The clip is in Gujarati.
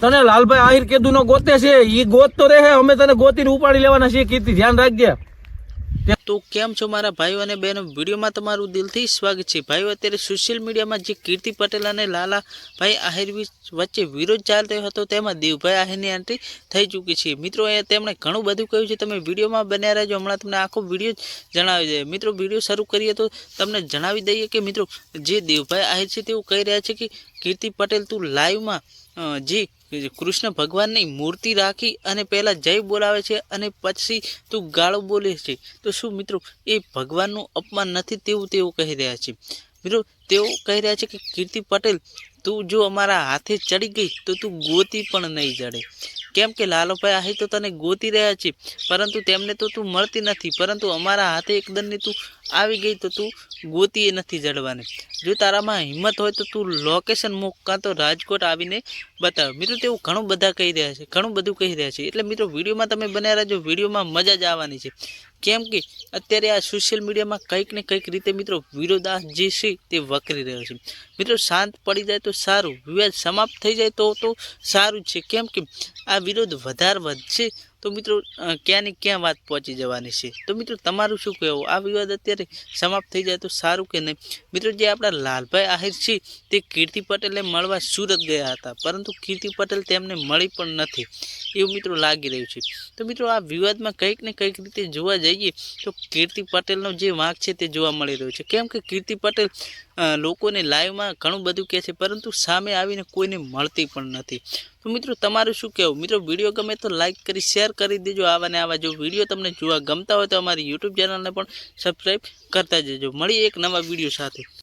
તને લાલભાઈ આહિર કેદુ નો ગોતે છે, ઈ ગોત તો રહે, અમે તને ગોતીને ઉપાડી લેવાના છીએ, કીર્તિ, ધ્યાન રાખજે. તો કેમ છો મારા ભાઈઓ અને બહેનો? વિડીયોમાં તમારું દિલથી સ્વાગત છે. ભાઈઓ, અત્યારે સોશિયલ મીડિયામાં જે કીર્તિ પટેલ અને લાલા ભાઈ આહિર વચ્ચે વિરોધ ચાલતો હતો, તેમાં દેવભાઈ આહિરની એન્ટ્રી થઈ ચૂકી છે. મિત્રો એ તેમણે ઘણું બધું કહ્યું છે. તમે વિડીયોમાં બન્યા રહેજો. હમણાં તમને આખો વીડિયો જણાવી દઈએ. મિત્રો, વીડિયો શરૂ કરીએ તો તમને જણાવી દઈએ કે, મિત્રો, જે દેવભાઈ આહિર છે, તેઓ કહી રહ્યા છે કે કીર્તિ પટેલ, તું લાઈવમાં જે કૃષ્ણ ભગવાનની મૂર્તિ રાખી અને પહેલાં જય બોલાવે છે અને પછી તું ગાળો બોલે છે. તો શું મિત્રો, એ ભગવાનનું અપમાન નથી તેવું તેઓ કહી રહ્યા છે. મિત્રો, તેઓ કહી રહ્યા છે કે કીર્તિ પટેલ, તું જો અમારા હાથે ચડી ગઈ તો તું ગોતી પણ નહીં જડે. કેમ કે લાલુભાઈ આહી તો તને ગોતી રહ્યા છે, પરંતુ તેમને તો તું મળતી નથી, પરંતુ અમારા હાથે એકદમની તું આવી ગઈ તો તું ગોતી નથી જડવાની. જો તારામાં હિંમત હોય તો તું લોકેશન મૂક, કાં તો રાજકોટ આવીને બતાવ. મિત્રો તેઓ ઘણું બધા કહી રહ્યા છે, ઘણું બધું કહી રહ્યા છે. એટલે મિત્રો વિડીયોમાં તમે બન્યા રહેજો, વિડીયોમાં મજા જ આવવાની છે. કેમ કે અત્યારે આ સોશિયલ મીડિયામાં કંઈક ને કંઈક રીતે મિત્રો વિરોધાસ જે છે તે વકરી રહ્યો છે. મિત્રો શાંત પડી જાય તો સારું, વિવાદ સમાપ્ત થઈ જાય તો તો સારું જ છે. કેમ કે આ વિરોધ વધારે વધશે તો મિત્રો ક્યાં ને ક્યાં વાત પહોંચી જવાની છે? તો મિત્રો, તમારું શું કહેવું? આ વિવાદ અત્યારે સમાપ્ત થઈ જાય તો સારું કે નહીં? મિત્રો, જે આપણા લાલભાઈ આહિર છે, તે કીર્તિ પટેલને મળવા સુરત ગયા હતા, પરંતુ કીર્તિ પટેલ તેમને મળી પણ નથી. એવું મિત્રો લાગી રહ્યું છે. તો મિત્રો, આ વિવાદમાં કંઈક ને કંઈક રીતે જોવા જઈએ તો કીર્તિ પટેલનો જે વાંક છે તે જોવા મળી રહ્યો છે. કેમ કે કીર્તિ પટેલ લોકોને લાઈવમાં ઘણું બધું કહે છે, પરંતુ સામે આવીને કોઈને મળતી પણ નથી. તો મિત્રો, તમારું શું કહેવું? મિત્રો, વીડિયો ગમે તો લાઈક કરી, શેર કરી દેજો. આવા ને આવા જો વીડિયો તમને જોવા ગમતા હોય તો અમારી યુટ્યુબ ચેનલને પણ સબસ્ક્રાઈબ કરતા જજો. મળીએ એક નવા વીડિયો સાથે.